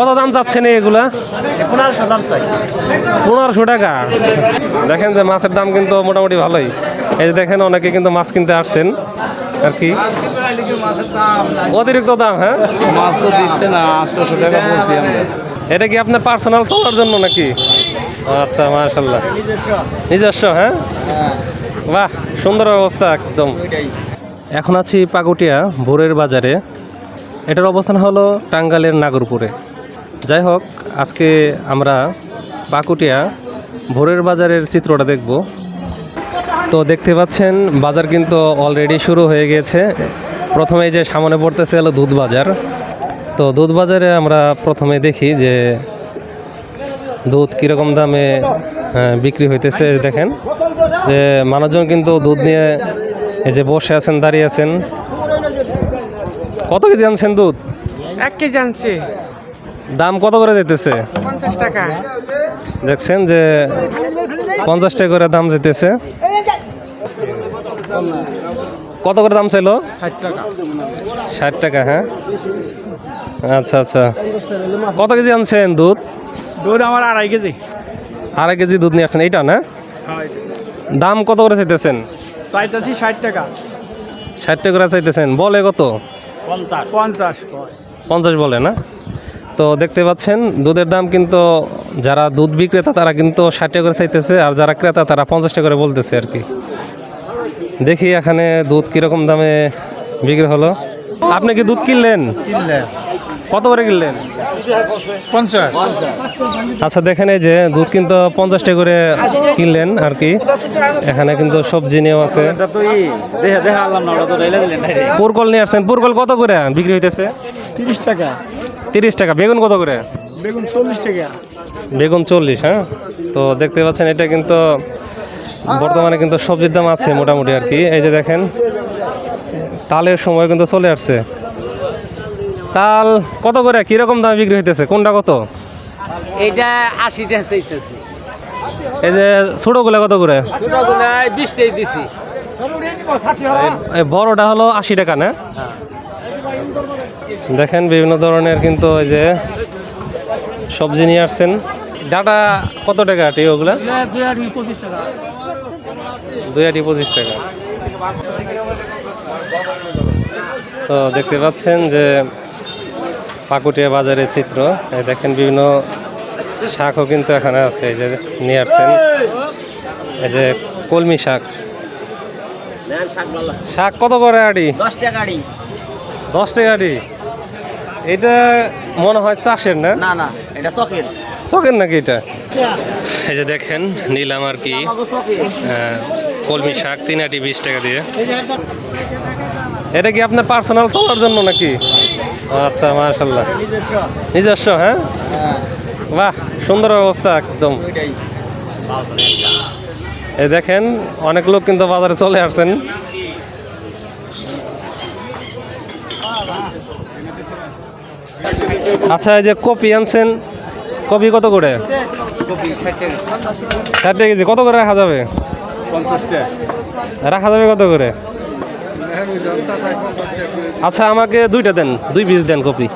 কত দাম চাচ্ছেন এগুলা? পনেরোশো দাম চাই। পনেরোশো টাকা। দেখেন যে মাছের দাম কিন্তু মোটামুটি ভালোই। এই যে দেখেন অনেকে কিন্তু মাছ কিনতে আসছেন। আর কি? অতিরিক্ত দাম হ্যাঁ? মাছ তো দিচ্ছে না আটশোশো টাকা বলছি আমরা। এটা কি আপনার পার্সোনাল চলার জন্য নাকি? আচ্ছা মাশাল্লাহ নিজস্ব হ্যাঁ? বাহ সুন্দর অবস্থা একদম। এখন আছি পাকুটিয়া ভোরের বাজারে। এটার অবস্থান হলো টাঙ্গালের নাগরপুরে। যাই হোক আজকে আমরা পাকুটিয়া ভোরের বাজারের চিত্রটা দেখব। তো দেখতে পাচ্ছেন, বাজার কিন্তু অলরেডি শুরু হয়ে গিয়েছে। প্রথমে যে সামনে পড়তেছে হলো দুধ বাজার। তো দুধ বাজারে আমরা প্রথমে দেখি যে দুধ কীরকম দামে বিক্রি হইতেছে। দেখেন যে মানুষজন কিন্তু দুধ নিয়ে এই যে বসে আছেন, দাঁড়িয়ে আছেন। কত কেজি আনছেন দুধ? এক কেজি আনছি। দাম কত করে যেতেছে? দেখছেন যে পঞ্চাশ টাকা করে দাম যেতেছে। কত করে দাম চাইলো? ষাট টাকা। হ্যাঁ? আচ্ছা আচ্ছা। কত কেজি আনছেন দুধ? দুধ আমার আড়াই কেজি। আড়াই কেজি দুধ নিয়ে আসছেন এইটা না? দাম কত করে চাইতেছেন? চাইতেছি ষাট টাকা। ষাট টাকা করে চাইতেছেন। বলে কত? পঞ্চাশ। পঞ্চাশ বলে না? তো দেখতে পাচ্ছেন দুধের দাম কিন্তু যারা দুধ বিক্রেতা তারা কিন্তু ষাট টাকা করে চাইতেছে আর যারা ক্রেতা তারা পঞ্চাশ টাকা করে বলতেছে আর কি। দেখি এখানে দুধ কীরকম দামে বিক্রি হলো। আপনি কি দুধ কিনলেন? কত করে কিনলেন? পঞ্চাশ। আচ্ছা দেখেন এই যে দুধ কিন্তু পঞ্চাশ টাকা করে কিনলেন আর কি। এখানে কিন্তু সবজি নিয়েও আছে। পুরকল নিয়ে আসছেন। পুরকল কত করে বিক্রি হইতেছে? তিরিশ টাকা। তিরিশ টাকা। বেগুন কত করে? বেগুন চল্লিশ টাকা। বেগুন চল্লিশ হ্যাঁ? তো দেখতে পাচ্ছেন এটা কিন্তু বর্তমানে কিন্তু সবজির দাম আছে মোটামুটি আর কি। এই যে দেখেন তালের সময় কিন্তু চলে আসছে। তাল কত করে? কীরকম দাম বিক্রি হইতেছে? কোনটা কত? এইটা আশিটা চাইতেছি। এই যে ছোটোগুলো কত করে? ছোটগুলো বিশটাই দিছি। বড়টা হলো আশি টাকা না? দেখেন বিভিন্ন ধরনের কিন্তু ওই যে সবজি নিয়ে আসছেন। ডাটা কত টাকা আটি ওগুলা? দুই আটি পঁচিশ টাকা। তো দেখতে পাচ্ছেন যে পাকুটিয়া বাজারের চিত্র। এই দেখেন বিভিন্ন শাকও কিন্তু এখানে আছে এই যে নিয়ে আসছেন। এই যে কলমি শাক। শাক কত করে আটি? দশ টাকা গাড়ি দশ টাকা আটি? এটা মনে হয় চাষের না? না না এটা চকের। চকের নাকি এটা? এই যে দেখেন নিলাম আর কি। আহ, কলমি শাক তিন আটি বিশ টাকা দিয়ে। এটা কি আপনার পার্সোনাল চলার জন্য নাকি? আচ্ছা মাশাল্লাহ নিজস্ব। হ্যাঁ? বাহ সুন্দর অবস্থা একদম। এই দেখেন অনেক লোক কিন্তু বাজারে চলে আসছেন। আচ্ছা এই যে কপি আনছেন কপি কত করে? ষাট টাকা। কেজি কত করে রাখা যাবে? রাখা যাবে কত করে? আচ্ছা আমাকে দুইটা দেন দুই পিস দেন কপি।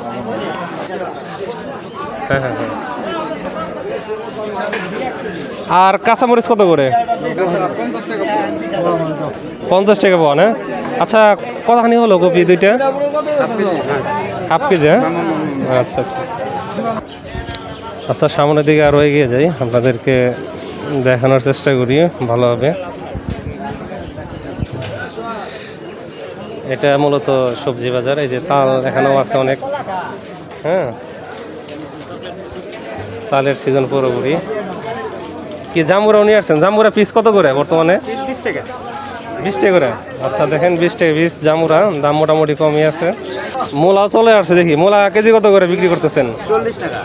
হ্যাঁ হ্যাঁ হ্যাঁ। আর কাঁচামরিচ কত করে? পঞ্চাশ টাকা পাওয়া, না? আচ্ছা কতখানি হলো কপি দুইটা? হাফ কেজি হ্যাঁ? আচ্ছা আচ্ছা। আচ্ছা সামনের দিকে আরও এগিয়ে যাই। আপনাদেরকে দেখানোর চেষ্টা করি ভালোভাবে এটা মূলত সবজি বাজার, এই যে তাল এখানেও আছে অনেক হ্যাঁ? তালের সিজন পুরোপুরি। কি জাম্বুরাও নিয়ে আসছেন? জাম্বুরা পিস কত করে বর্তমানে? বিশ টাকা। করে? আচ্ছা দেখেন বিশ টাকা বিশ জামুরা দাম মোটামুটি কমই আছে। মূলাও চলে আসছে দেখি মূলা কেজি কত করে বিক্রি করতেছেন? চল্লিশ টাকা।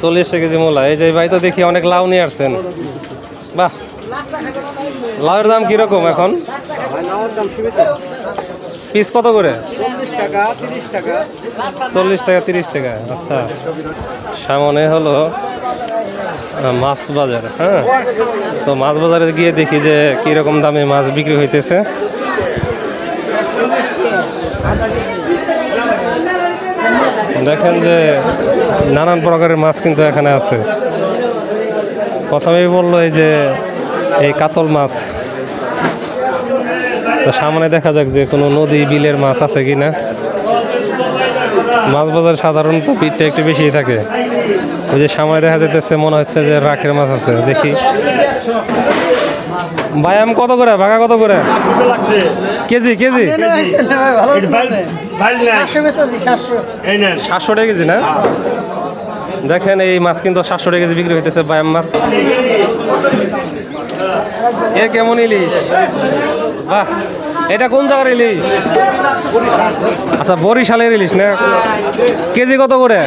চল্লিশ কেজি মূলা। এই যে ভাই তো দেখি অনেক লাউ নিয়ে আসছেন। বাহ! লাউয়ের দাম কীরকম এখন? পিস কত করে? চল্লিশ টাকা তিরিশ টাকা। আচ্ছা সামনে হলো মাছ বাজার হ্যাঁ? তো মাছ বাজারে গিয়ে দেখি যে কীরকম দামে মাছ বিক্রি হইতেছে। দেখেন যে নানান প্রকারের মাছ কিন্তু এখানে আছে। প্রথমেই বলল এই যে, এই কাতল মাছ। সামনে দেখা যাক যে কোনো নদী, বিলের মাছ আছে কি না মাছ বাজার সাধারণত পিঠটা একটু বেশিই থাকে। ওই যে সামনে দেখা যেতেছে মনে হচ্ছে যে রাখের মাছ আছে, দেখি। বায়াম কত করে? ভাগা কত করে? KG KG? সাতশো টাকা কেজি না? দেখেন, এই মাছ কিন্তু সাতশো টাকা কেজি বিক্রি হইতেছে বায়াম মাছ। এ কেমন ইলিশ? বাহ। এটা কোন জায়গার ইলিশ আচ্ছা বরিশালের ইলিশ না? কেজি কত করে?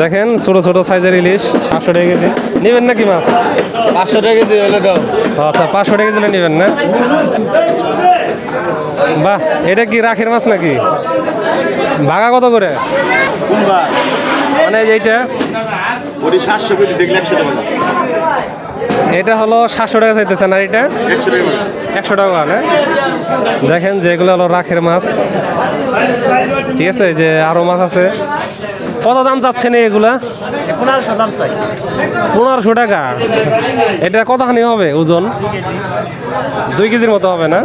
দেখেন ছোট ছোট সাইজের ইলিশ সাতশো টাকা কেজি। নেবেন নাকি মাছ? পাঁচশো টাকা কেজি হলে দাও। আচ্ছা পাঁচশো টাকা কেজি নেবেন না? বাহ এটা কি রাখের মাছ নাকি? ভাগা কত করে? মানে এইটা? সাতশো কেজি দেখলে একশো টাকা এটা হলো সাতশো টাকা চাইতেছেন আর এটা? একশো টাকা না দেখেন যে এগুলো হলো রাখের মাছ। ঠিক আছে যে আরও মাছ আছে। কত দাম চাচ্ছেন এগুলা? পনেরোশো দাম চাই। পনেরোশো টাকা? এটা কতখানি হবে ওজন? দুই কেজির মতো হবে না?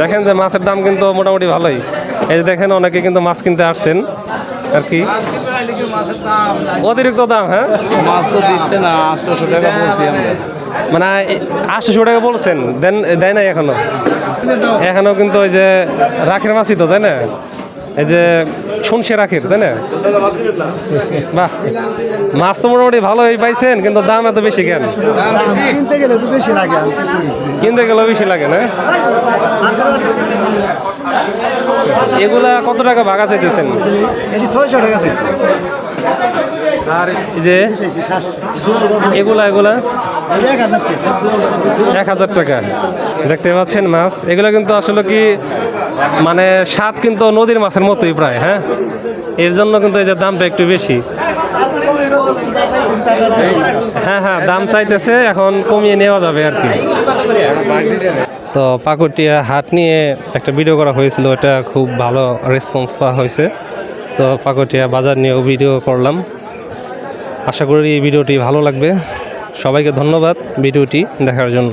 দেখেন যে মাছের দাম কিন্তু মোটামুটি ভালোই। এই যে দেখেন অনেকে কিন্তু মাছ কিনতে আসছেন। আর কি? অতিরিক্ত দাম হ্যাঁ? মাছ তো দিচ্ছে না আটশোশো টাকা বলছি আমরা। মানে আটশোশো টাকা বলছেন দেন দেয় নাই এখনও? এখনও কিন্তু ওই যে রাখের মাছই তো তাই না? এই যে শুনছে রাখের তাই না? বাহ মাছ তো মোটামুটি ভালোই পাইছেন কিন্তু দাম এত বেশি কেন? কিনতে গেলে তো বেশি লাগে কিনতে গেলেও বেশি লাগে না? এগুলা কত টাকা ভাগা চাইতেছেন এটি ছয়শো টাকা চাইছি আর এই যে এগুলা এগুলা? এক হাজার টাকা। দেখতে পাচ্ছেন মাছ। এগুলো কিন্তু আসলে কি মানে স্বাদ কিন্তু নদীর মাছের মতোই প্রায় হ্যাঁ? এর জন্য কিন্তু এই যে দামটা একটু বেশি। হ্যাঁ হ্যাঁ দাম চাইতেছে এখন কমিয়ে নেওয়া যাবে আর কি। তো পাকুটিয়া হাট নিয়ে একটা ভিডিও করা হয়েছিল, এটা খুব ভালো রেসপন্স পাওয়া হয়েছে। তো পাকুটিয়া বাজার নিয়েও ভিডিও করলাম। আশা করি এই ভিডিওটি ভালো লাগবে। সবাইকে ধন্যবাদ ভিডিওটি দেখার জন্য।